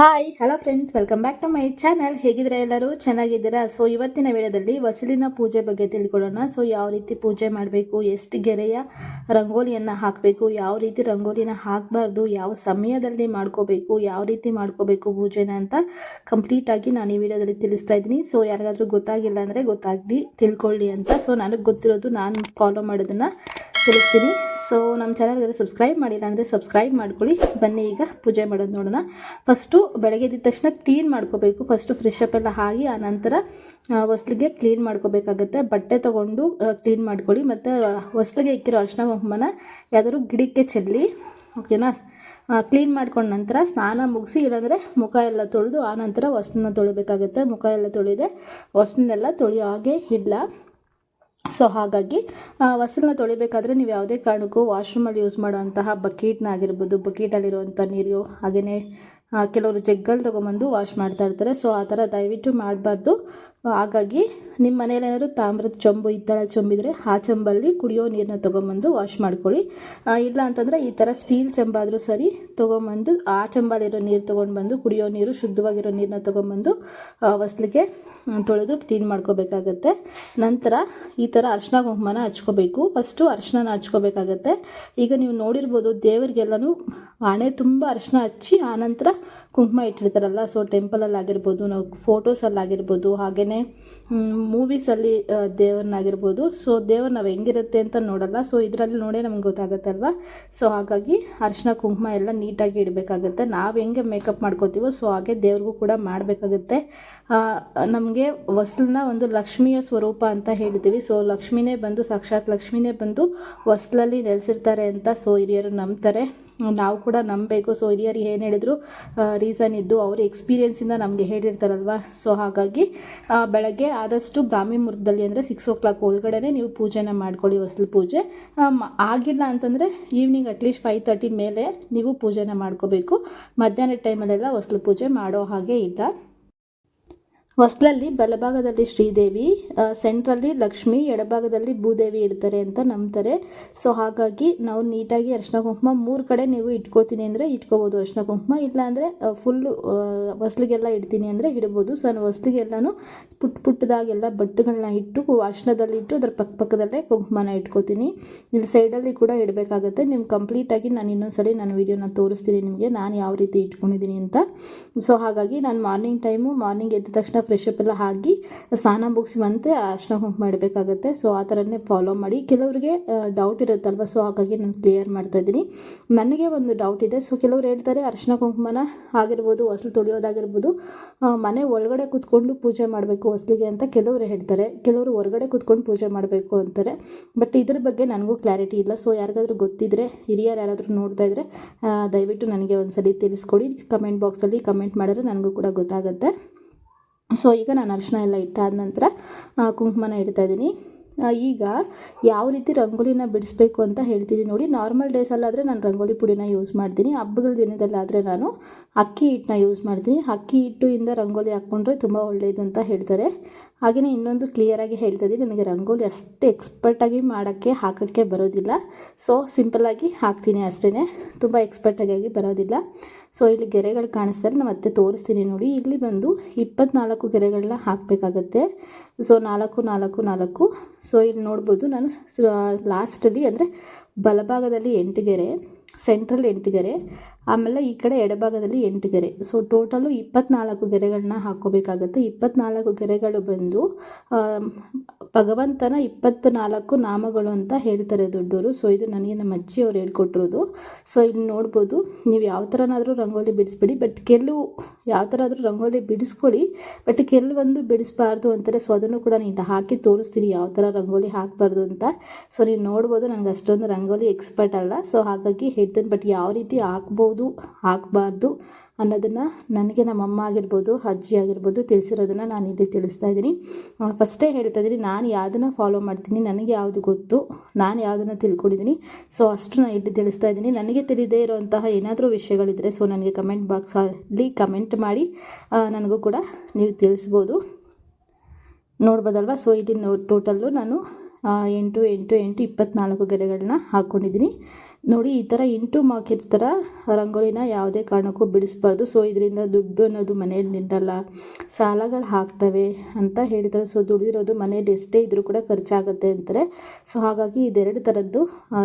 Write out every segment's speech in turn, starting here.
Hi hello friends welcome back to my channel ಹೇಗಿದ್ರೆ ಎಲ್ಲರೂ? ಚೆನ್ನಾಗಿದ್ದೀರಾ? So ಇವತ್ತಿನ ವೇಳೆಯಲ್ಲಿ ವಸಲಿನ ಪೂಜೆ ಬಗ್ಗೆ ತಿಳ್ಕೊಳ್ಳೋಣ. ಸೊ ಯಾವ ರೀತಿ ಪೂಜೆ ಮಾಡಬೇಕು? ಎಷ್ಟು ಗೆರೆಯ ರಂಗೋಲಿಯನ್ನು ಹಾಕಬೇಕು? ಯಾವ ರೀತಿ ರಂಗೋಲಿನ ಹಾಕಬಾರ್ದು? ಯಾವ ಸಮಯದಲ್ಲಿ ಮಾಡ್ಕೋಬೇಕು? ಯಾವ ರೀತಿ ಮಾಡ್ಕೋಬೇಕು ಪೂಜೆನ ಅಂತ ಕಂಪ್ಲೀಟಾಗಿ ನಾನು ಈ ವಿಡಿಯೋದಲ್ಲಿ ತಿಳಿಸ್ತಾ ಇದ್ದೀನಿ. ಸೊ ಯಾರಿಗಾದರೂ ಗೊತ್ತಾಗಿಲ್ಲ ಅಂದರೆ ಗೊತ್ತಾಗಲಿ, ತಿಳ್ಕೊಳ್ಳಿ ಅಂತ. ಸೊ ನನಗೆ ಗೊತ್ತಿರೋದು ನಾನು ಫಾಲೋ ಮಾಡೋದನ್ನು ತಿಳಿಸ್ತೀನಿ. ಸೊ ನಮ್ಮ ಚಾನಲ್ಗೆ ಸಬ್ಸ್ಕ್ರೈಬ್ ಮಾಡಿಲ್ಲ ಅಂದರೆ ಸಬ್ಸ್ಕ್ರೈಬ್ ಮಾಡ್ಕೊಳ್ಳಿ. ಬನ್ನಿ ಈಗ ಪೂಜೆ ಮಾಡೋದು ನೋಡೋಣ. ಫಸ್ಟು ಬೆಳಗ್ಗೆ ಎದ್ದ ತಕ್ಷಣ ಕ್ಲೀನ್ ಮಾಡ್ಕೋಬೇಕು. ಫಸ್ಟು ಫ್ರೆಶ್ ಅಪ್ ಎಲ್ಲ ಆಗಿ, ಆ ನಂತರ ಹೊಸ್ಲಿಗೆ ಕ್ಲೀನ್ ಮಾಡ್ಕೋಬೇಕಾಗತ್ತೆ. ಬಟ್ಟೆ ತೊಗೊಂಡು ಕ್ಲೀನ್ ಮಾಡ್ಕೊಳ್ಳಿ. ಮತ್ತು ಹೊಸ್ಲಿಗೆ ಇಕ್ಕಿರೋ ಅರ್ಶನ ಕುಂಕುಮನ ಯಾವ್ದಾದ್ರು ಗಿಡಕ್ಕೆ ಚೆಲ್ಲಿ ಓಕೆನಾ ಕ್ಲೀನ್ ಮಾಡ್ಕೊಂಡ ನಂತರ ಸ್ನಾನ ಮುಗಿಸಿ, ಇಲ್ಲಾಂದರೆ ಮುಖ ಎಲ್ಲ ತೊಳೆದು, ಆ ನಂತರ ಹೊಸನ್ನ ತೊಳಿಬೇಕಾಗುತ್ತೆ. ಮುಖ ಎಲ್ಲ ತೊಳೆದೆ ಹೊಸನ್ನೆಲ್ಲ ತೊಳೆಯೋ ಹಾಗೆ ಇಲ್ಲ ಸೊ ಹಾಗಾಗಿ ಹೊಸಲನ್ನ ತೊಳಿಬೇಕಾದ್ರೆ ನೀವು ಯಾವುದೇ ಕಾರಣಕ್ಕೂ ವಾಶ್ರೂಮಲ್ಲಿ ಯೂಸ್ ಮಾಡುವಂತಹ ಬಕೀಟ್ನ ಆಗಿರ್ಬೋದು ಬಕೀಟಲ್ಲಿರುವಂಥ ನೀರು ಹಾಗೆಯೇ ಕೆಲವರು ಜಗ್ಗಲ್ಲಿ ತೊಗೊಂಬಂದು ವಾಶ್ ಮಾಡ್ತಾ ಇರ್ತಾರೆ. ಸೊ ಆ ಥರ ದಯವಿಟ್ಟು ಮಾಡಬಾರ್ದು. ಹಾಗಾಗಿ ನಿಮ್ಮ ಮನೇಲಿ ಏನಾದರೂ ತಾಮ್ರದ ಚೊಂಬು ಹಿತ್ತಳ ಚೊಂಬಿದ್ರೆ ಆ ಚೊಂಬಲ್ಲಿ ಕುಡಿಯೋ ನೀರನ್ನ ತೊಗೊಂಬಂದು ವಾಶ್ ಮಾಡ್ಕೊಳ್ಳಿ. ಇಲ್ಲ ಅಂತಂದರೆ ಈ ಥರ ಸ್ಟೀಲ್ ಚೊಂಬಾದರೂ ಸರಿ ತೊಗೊಂಬಂದು ಆ ಚೊಂಬಲ್ಲಿರೋ ನೀರು ತೊಗೊಂಡು ಬಂದು ಕುಡಿಯೋ ನೀರು, ಶುದ್ಧವಾಗಿರೋ ನೀರನ್ನ ತೊಗೊಂಬಂದು ಹೊಸ್ಲಿಗೆ ತೊಳೆದು ಕ್ಲೀನ್ ಮಾಡ್ಕೋಬೇಕಾಗತ್ತೆ. ನಂತರ ಈ ಥರ ಅರ್ಶಿನ ಕುಂಕುಮನ ಹಚ್ಕೋಬೇಕು. ಫಸ್ಟು ಅರ್ಶಿನ ಹಚ್ಕೋಬೇಕಾಗತ್ತೆ. ಈಗ ನೀವು ನೋಡಿರ್ಬೋದು ದೇವರಿಗೆಲ್ಲನೂ ಹಣೆ ತುಂಬ ಅರ್ಶಿನ ಹಚ್ಚಿ ಆನಂತರ ಕುಂಕುಮ ಇಟ್ಟಿರ್ತಾರಲ್ಲ, ಸೊ ಟೆಂಪಲಲ್ಲಿ ಆಗಿರ್ಬೋದು ನಾವು ಫೋಟೋಸಲ್ಲಾಗಿರ್ಬೋದು ಹಾಗೆಯೇ ಮೂವೀಸಲ್ಲಿ ದೇವ್ರನ್ನಾಗಿರ್ಬೋದು. ಸೊ ದೇವ್ರು ನಾವು ಹೆಂಗಿರುತ್ತೆ ಅಂತ ನೋಡಲ್ಲ. ಸೊ ಇದರಲ್ಲಿ ನೋಡೇ ನಮ್ಗೆ ಗೊತ್ತಾಗತ್ತಲ್ವ? ಸೊ ಹಾಗಾಗಿ ಅರಿಶಿನ, ಕುಂಕುಮ ಎಲ್ಲ ನೀಟಾಗಿ ಇಡಬೇಕಾಗತ್ತೆ. ನಾವು ಹೆಂಗೆ ಮೇಕಪ್ ಮಾಡ್ಕೋತೀವೋ ಸೊ ಹಾಗೆ ದೇವ್ರಿಗೂ ಕೂಡ ಮಾಡಬೇಕಾಗತ್ತೆ. ನಮಗೆ ಹೊಸ್ಲನ್ನ ಒಂದು ಲಕ್ಷ್ಮಿಯ ಸ್ವರೂಪ ಅಂತ ಹೇಳ್ತೀವಿ ಸೊ ಲಕ್ಷ್ಮಿನೇ ಬಂದು, ಸಾಕ್ಷಾತ್ ಲಕ್ಷ್ಮಿನೇ ಬಂದು ಹೊಸ್ಲಲ್ಲಿ ನೆಲೆಸಿರ್ತಾರೆ ಅಂತ ಸೊ ಹಿರಿಯರು ನಂಬ್ತಾರೆ. ನಾವು ಕೂಡ ನಂಬಬೇಕು. ಸೊ ಹಿರಿಯರು ಏನು ಹೇಳಿದ್ರು? ರೀಸನ್ ಇದ್ದು ಅವ್ರ ಎಕ್ಸ್ಪೀರಿಯೆನ್ಸಿಂದ ನಮಗೆ ಹೇಳಿರ್ತಾರಲ್ವ? ಸೊ ಹಾಗಾಗಿ ಬೆಳಗ್ಗೆ ಆದಷ್ಟು ಬ್ರಾಹ್ಮಿ ಮುಹೂರ್ತದಲ್ಲಿ ಅಂದರೆ ಸಿಕ್ಸ್ ಓ ಕ್ಲಾಕ್ ಒಳಗಡೆ ನೀವು ಪೂಜೆನ ಮಾಡ್ಕೊಳ್ಳಿ, ಹೊಸಲು ಪೂಜೆ. ಆಗಿಲ್ಲ ಅಂತಂದರೆ ಈವ್ನಿಂಗ್ ಅಟ್ಲೀಸ್ಟ್ ಫೈವ್ ತರ್ಟಿ ಮೇಲೆ ನೀವು ಪೂಜೆನ ಮಾಡ್ಕೋಬೇಕು. ಮಧ್ಯಾಹ್ನದ ಟೈಮಲ್ಲೆಲ್ಲ ಹೊಸ್ಲು ಪೂಜೆ ಮಾಡೋ ಹಾಗೆ ಇಲ್ಲ. ಹೊಸ್ಲಲ್ಲಿ ಬಲಭಾಗದಲ್ಲಿ ಶ್ರೀದೇವಿ ಸೆಂಟ್ರಲ್ಲಿ ಲಕ್ಷ್ಮಿ, ಎಡಭಾಗದಲ್ಲಿ ಭೂದೇವಿ ಇರ್ತಾರೆ ಅಂತ ನಂಬ್ತಾರೆ. ಸೊ, ಹಾಗಾಗಿ ನಾವು ನೀಟಾಗಿ ಅರ್ಶಿನ ಕುಂಕುಮ ಮೂರು ಕಡೆ ನೀವು ಇಟ್ಕೊಳ್ತೀನಿ ಅಂದರೆ ಇಟ್ಕೋಬೋದು. ಅರ್ಶಿನ ಕುಂಕುಮ ಇಲ್ಲಾಂದರೆ ಫುಲ್ಲು ಹೊಸ್ಲಿಗೆಲ್ಲ ಇಡ್ತೀನಿ ಅಂದರೆ ಇಡ್ಬೋದು. ಸೊ ನಾನು ಹೊಸ್ಲಿಗೆಲ್ಲನೂ ಪುಟ್ಟ ಪುಟ್ಟದಾಗೆಲ್ಲ ಬಟ್ಟುಗಳನ್ನ ಇಟ್ಟು, ಅರ್ಶನದಲ್ಲಿ ಇಟ್ಟು ಅದ್ರ ಪಕ್ಕ ಪಕ್ಕದಲ್ಲೇ ಕುಂಕುಮನ ಇಟ್ಕೋತೀನಿ. ಇಲ್ಲಿ ಸೈಡಲ್ಲಿ ಕೂಡ ಇಡಬೇಕಾಗತ್ತೆ. ನೀವು ಕಂಪ್ಲೀಟಾಗಿ ನಾನು ಇನ್ನೊಂದ್ಸಲಿ ನಾನು ವೀಡಿಯೋನ ತೋರಿಸ್ತೀನಿ ನಿಮಗೆ. ನಾನು ಯಾವ ರೀತಿ ಇಟ್ಕೊಂಡಿದ್ದೀನಿ ಅಂತ. ಸೊ ಹಾಗಾಗಿ ನಾನು ಮಾರ್ನಿಂಗ್ ಟೈಮು ಮಾರ್ನಿಂಗ್ ಎದ್ದ ತಕ್ಷಣ ಫ್ರೆಶ್ ಅಪ್ ಎಲ್ಲ ಹಾಕಿ ಸ್ನಾನ ಮುಗಿಸಿ ಮತ್ತೆ ಅರ್ಶಿನ ಕುಂಕುಮ ಮಾಡಬೇಕಾಗುತ್ತೆ ಸೊ ಆ ಥರನೇ ಫಾಲೋ ಮಾಡಿ. ಕೆಲವರಿಗೆ ಡೌಟ್ ಇರುತ್ತಲ್ವ? ಸೊ ಹಾಗಾಗಿ ನಾನು ಕ್ಲಿಯರ್ ಮಾಡ್ತಾ ಇದ್ದೀನಿ. ನನಗೆ ಒಂದು ಡೌಟ್ ಇದೆ. ಸೊ ಕೆಲವರು ಹೇಳ್ತಾರೆ ಅರ್ಶನ ಕುಂಕುಮನ ಆಗಿರ್ಬೋದು, ಹೊಸಲು ತೊಳೆಯೋದಾಗಿರ್ಬೋದು ಮನೆ ಒಳಗಡೆ ಕೂತ್ಕೊಂಡು ಪೂಜೆ ಮಾಡಬೇಕು ಹೊಸಲಿಗೆ ಅಂತ ಕೆಲವರು ಹೇಳ್ತಾರೆ. ಕೆಲವರು ಹೊರಗಡೆ ಕೂತ್ಕೊಂಡು ಪೂಜೆ ಮಾಡಬೇಕು ಅಂತಾರೆ. ಬಟ್ ಇದ್ರ ಬಗ್ಗೆ ನನಗೂ ಕ್ಲಾರಿಟಿ ಇಲ್ಲ. ಸೊ ಯಾರಿಗಾದ್ರೂ ಗೊತ್ತಿದ್ರೆ, ಹಿರಿಯರು ಯಾರಾದರೂ ನೋಡ್ತಾ ಇದ್ದರೆ ದಯವಿಟ್ಟು ನನಗೆ ಒಂದ್ಸಲಿ ತಿಳಿಸ್ಕೊಡಿ. ಕಮೆಂಟ್ ಬಾಕ್ಸಲ್ಲಿ ಕಮೆಂಟ್ ಮಾಡಿದ್ರೆ ನನಗೂ ಕೂಡ ಗೊತ್ತಾಗುತ್ತೆ. ಸೊ ಈಗ ನಾನು ಅರಿಶಿನ ಎಲ್ಲ ಇಟ್ಟಾದ ನಂತರ ಕುಂಕುಮನ ಇಡ್ತಾ ಇದ್ದೀನಿ. ಈಗ ಯಾವ ರೀತಿ ರಂಗೋಲಿನ ಬಿಡಿಸ್ಬೇಕು ಅಂತ ಹೇಳ್ತೀನಿ ನೋಡಿ. ನಾರ್ಮಲ್ ಡೇಸಲ್ಲಾದರೆ ನಾನು ರಂಗೋಲಿ ಪುಡಿನ ಯೂಸ್ ಮಾಡ್ತೀನಿ. ಹಬ್ಬಗಳ ದಿನದಲ್ಲಾದರೆ ನಾನು ಅಕ್ಕಿ ಹಿಟ್ಟನ್ನ ಯೂಸ್ ಮಾಡ್ತೀನಿ. ಅಕ್ಕಿ ಹಿಟ್ಟಿಂದ ರಂಗೋಲಿ ಹಾಕ್ಕೊಂಡ್ರೆ ತುಂಬ ಒಳ್ಳೆಯದು ಅಂತ ಹೇಳ್ತಾರೆ. ಹಾಗೆಯೇ ಇನ್ನೊಂದು ಕ್ಲಿಯರಾಗಿ ಹೇಳ್ತಾ ಇದ್ದೀನಿ. ನನಗೆ ರಂಗೋಲಿ ಅಷ್ಟು ಎಕ್ಸ್ಪರ್ಟಾಗಿ ಮಾಡೋಕ್ಕೆ, ಹಾಕೋಕ್ಕೆ ಬರೋದಿಲ್ಲ. ಸೊ ಸಿಂಪಲ್ಲಾಗಿ ಹಾಕ್ತೀನಿ ಅಷ್ಟೇ ತುಂಬ ಎಕ್ಸ್ಪರ್ಟಾಗಿ ಬರೋದಿಲ್ಲ. ಸೊ ಇಲ್ಲಿ ಗೆರೆಗಳು ಕಾಣಿಸ್ತಾರೆ. ನಾನು ಮತ್ತೆ ತೋರಿಸ್ತೀನಿ ನೋಡಿ. ಇಲ್ಲಿ ಬಂದು ಇಪ್ಪತ್ನಾಲ್ಕು ಗೆರೆಗಳನ್ನ ಹಾಕಬೇಕಾಗತ್ತೆ. ಸೊ ನಾಲ್ಕು ನಾಲ್ಕು ನಾಲ್ಕು. ಸೊ ಇಲ್ಲಿ ನೋಡ್ಬೋದು ನಾನು ಲಾಸ್ಟಲ್ಲಿ ಅಂದರೆ ಬಲಭಾಗದಲ್ಲಿ ಎಂಟು ಗೆರೆ ಸೆಂಟ್ರಲ್ ಎಂಟು ಗೆರೆ, ಆಮೇಲೆ ಈ ಕಡೆ ಎಡಭಾಗದಲ್ಲಿ ಎಂಟು ಗೆರೆ. ಸೊ ಟೋಟಲು ಇಪ್ಪತ್ನಾಲ್ಕು ಗೆರೆಗಳನ್ನ ಹಾಕೋಬೇಕಾಗತ್ತೆ ಇಪ್ಪತ್ನಾಲ್ಕು ಗೆರೆಗಳು ಬಂದು ಭಗವಂತನ ಇಪ್ಪತ್ತು ನಾಲ್ಕು ನಾಮಗಳು ಅಂತ ಹೇಳ್ತಾರೆ ದೊಡ್ಡವರು ಸೊ ಇದು ನನಗೆ ನಮ್ಮ ಅಜ್ಜಿಯವ್ರು ಹೇಳ್ಕೊಟ್ಟಿರೋದು. ಸೊ ಇಲ್ಲಿ ನೋಡ್ಬೋದು, ನೀವು ಯಾವ ಥರನಾದರೂ ರಂಗೋಲಿ ಬಿಡಿಸ್ಬೇಡಿ ಬಟ್ ಕೆಲವು ಯಾವ ಥರ ಆದರೂ ರಂಗೋಲಿ ಬಿಡಿಸ್ಕೊಳ್ಳಿ ಬಟ್ ಕೆಲವೊಂದು ಬಿಡಿಸ್ಬಾರ್ದು ಅಂತಾರೆ. ಸೊ ಅದನ್ನು ಕೂಡ ನೀನು ಹಾಕಿ ತೋರಿಸ್ತೀನಿ ಯಾವ ಥರ ರಂಗೋಲಿ ಹಾಕಬಾರ್ದು ಅಂತ. ಸೊ ನೀವು ನೋಡ್ಬೋದು, ನನಗೆ ಅಷ್ಟೊಂದು ರಂಗೋಲಿ ಎಕ್ಸ್ಪರ್ಟ್ ಅಲ್ಲ. ಸೊ ಹಾಗಾಗಿ ಹೇಳ್ತೇನೆ ಬಟ್ ಯಾವ ರೀತಿ ಹಾಕ್ಬೋದು, ಹಾಕಬಾರ್ದು ಅನ್ನೋದನ್ನು ನನಗೆ ನಮ್ಮ ಅಮ್ಮ ಆಗಿರ್ಬೋದು, ಅಜ್ಜಿ ಆಗಿರ್ಬೋದು ತಿಳಿಸಿರೋದನ್ನು ನಾನು ಇಲ್ಲಿ ತಿಳಿಸ್ತಾ ಇದ್ದೀನಿ. ಫಸ್ಟೇ ಹೇಳ್ತಾ ಇದ್ದೀನಿ, ನಾನು ಯಾವುದನ್ನು ಫಾಲೋ ಮಾಡ್ತೀನಿ, ನನಗೆ ಯಾವುದು ಗೊತ್ತು, ನಾನು ಯಾವುದನ್ನು ತಿಳ್ಕೊಂಡಿದ್ದೀನಿ. ಸೊ ಅಷ್ಟು ನಾನು ಇಲ್ಲಿ ತಿಳಿಸ್ತಾ ಇದ್ದೀನಿ. ನನಗೆ ತಿಳಿದೇ ಇರುವಂತಹ ಏನಾದರೂ ವಿಷಯಗಳಿದ್ದರೆ ಸೊ ನನಗೆ ಕಮೆಂಟ್ ಬಾಕ್ಸಲ್ಲಿ ಕಮೆಂಟ್ ಮಾಡಿ ನನಗೂ ಕೂಡ ನೀವು ತಿಳಿಸ್ಬೋದು. ನೋಡ್ಬೋದಲ್ವ? ಸೊ ಇಲ್ಲಿ ನೋ ಟೋಟಲ್ಲು ನಾನು ಎಂಟು ಎಂಟು ಎಂಟು, ಇಪ್ಪತ್ನಾಲ್ಕು ಗೆರೆಗಳನ್ನ ಹಾಕ್ಕೊಂಡಿದ್ದೀನಿ ನೋಡಿ, ಈ ಥರ ಇಂಟು ಮಾಕಿರ್ತಾರ ರಂಗೋಲಿನ ಯಾವುದೇ ಕಾರಣಕ್ಕೂ ಬಿಡಿಸ್ಬಾರ್ದು. ಸೊ ಇದರಿಂದ ದುಡ್ಡು ಅನ್ನೋದು ಮನೆಯಲ್ಲಿ ನಿಲ್ಲಲ್ಲ ಸಾಲಗಳು ಹಾಕ್ತವೆ ಅಂತ ಹೇಳ್ತಾರೆ ಸೊ ದುಡಿದಿರೋದು ಮನೇಲಿ ಎಷ್ಟೇ ಇದ್ರೂ ಕೂಡ ಖರ್ಚಾಗುತ್ತೆ ಅಂತಾರೆ. ಸೊ ಹಾಗಾಗಿ ಇದೆರಡು ಥರದ್ದು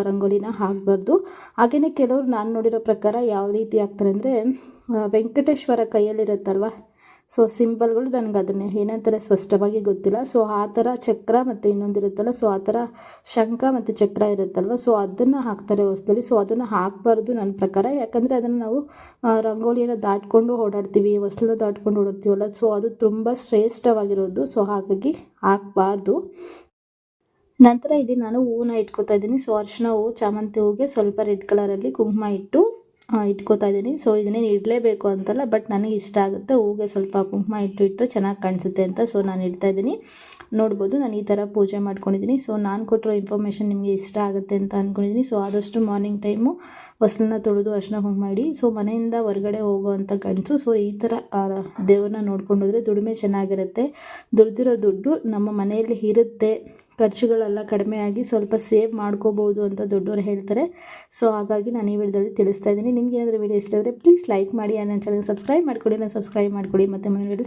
ರಂಗೋಲಿನ ಹಾಕಬಾರ್ದು. ಹಾಗೆಯೇ ಕೆಲವರು ನಾನು ನೋಡಿರೋ ಪ್ರಕಾರ ಯಾವ ರೀತಿ ಆಗ್ತಾರೆ ಅಂದರೆ ವೆಂಕಟೇಶ್ವರ ಕೈಯಲ್ಲಿರುತ್ತಲ್ವ ಸೊ ಸಿಂಪಲ್ಗಳು ನನಗೆ ಅದನ್ನೇ ಏನಂತಾರೆ ಸ್ಪಷ್ಟವಾಗಿ ಗೊತ್ತಿಲ್ಲ. ಸೊ ಆ ಥರ ಚಕ್ರ ಮತ್ತು ಇನ್ನೊಂದಿರುತ್ತಲ್ಲ ಸೊ ಆ ಥರ ಶಂಖ ಮತ್ತು ಚಕ್ರ ಇರುತ್ತಲ್ವ? ಸೊ ಅದನ್ನು ಹಾಕ್ತಾರೆ ಹೊಸದಲ್ಲಿ. ಸೊ ಅದನ್ನು ಹಾಕಬಾರ್ದು ನನ್ನ ಪ್ರಕಾರ. ಯಾಕಂದರೆ ಅದನ್ನು ನಾವು ರಂಗೋಲಿಯನ್ನ ದಾಟ್ಕೊಂಡು ಓಡಾಡ್ತೀವಿ ಹೊಸಲನ್ನ ದಾಟ್ಕೊಂಡು ಓಡಾಡ್ತೀವಲ್ಲ. ಸೊ ಅದು ತುಂಬ ಶ್ರೇಷ್ಠವಾಗಿರೋದು. ಸೊ ಹಾಗಾಗಿ ಹಾಕಬಾರ್ದು. ನಂತರ ಇಲ್ಲಿ ನಾನು ಹೂವನ್ನ ಇಟ್ಕೋತಾ ಇದ್ದೀನಿ. ಸೊ ಅರಿಶಿನ ಹೂವು ಚಾಮಂತಿ ಹೂವಿಗೆ ಸ್ವಲ್ಪ ರೆಡ್ ಕಲರಲ್ಲಿ ಕುಂಕುಮ ಇಟ್ಟು ಇಟ್ಕೋತಾ ಇದ್ದೀನಿ. ಸೊ ಇದನ್ನೇನು ಇಡಲೇಬೇಕು ಅಂತಲ್ಲ ಬಟ್ ನನಗೆ ಇಷ್ಟ ಆಗುತ್ತೆ. ಹೂಗೆ ಸ್ವಲ್ಪ ಕುಂಕುಮ ಇಟ್ಟು ಇಟ್ಟು ಚೆನ್ನಾಗಿ ಕಾಣಿಸುತ್ತೆ ಅಂತ ಸೊ ನಾನು ಇಡ್ತಾ ಇದ್ದೀನಿ. ನೋಡ್ಬೋದು. ನಾನು ಈ ಥರ ಪೂಜೆ ಮಾಡ್ಕೊಂಡಿದ್ದೀನಿ. ಸೊ ನಾನು ಕೊಟ್ಟಿರೋ ಇನ್ಫಾರ್ಮೇಷನ್ ನಿಮಗೆ ಇಷ್ಟ ಆಗುತ್ತೆ ಅಂತ ಅಂದ್ಕೊಂಡಿದ್ದೀನಿ ಸೊ ಆದಷ್ಟು ಮಾರ್ನಿಂಗ್ ಟೈಮು ಹೊಸಲನ್ನ ತೊಳೆದು ಅರ್ಶನ ಕುಂಕುಮ ಮಾಡಿ. ಸೊ ಮನೆಯಿಂದ ಹೊರಗಡೆ ಹೋಗೋವಂಥ ಗಂಡಸು ಸೊ ಈ ಥರ ದೇವರನ್ನ ದೇವ್ರನ್ನ ನೋಡ್ಕೊಂಡು ಹೋದರೆ ದುಡಿಮೆ ಚೆನ್ನಾಗಿರುತ್ತೆ. ದುಡ್ದಿರೋ ದುಡ್ಡು ನಮ್ಮ ಮನೆಯಲ್ಲಿ ಇರುತ್ತೆ. ಖರ್ಚುಗಳೆಲ್ಲ ಕಡಿಮೆಯಾಗಿ ಸ್ವಲ್ಪ ಸೇವ್ ಮಾಡ್ಕೋಬೋದು ಅಂತ ದೊಡ್ಡವರು ಹೇಳ್ತಾರೆ. ಸೊ ಹಾಗಾಗಿ ನಾನು ಈ ವಿಡಿಯೋದಲ್ಲಿ ತಿಳಿಸ್ತಾ ಇದ್ದೀನಿ. ನಿಮ್ಗೆ ಏನಾದರೂ ವಿಡಿಯೋ ಇಷ್ಟ ಆದರೆ ಪ್ಲೀಸ್ ಲೈಕ್ ಮಾಡಿ, ನನ್ನ ಚಾನಲ್ ಸಬ್ಸ್ಕ್ರೈಬ್ ಮಾಡ್ಕೊಳ್ಳಿ ನಾನು ಸಬ್ಸ್ಕ್ರೈಬ್ ಮಾಡ್ಕೊಳ್ಳಿ. ಮತ್ತು ಮುಂದಿನ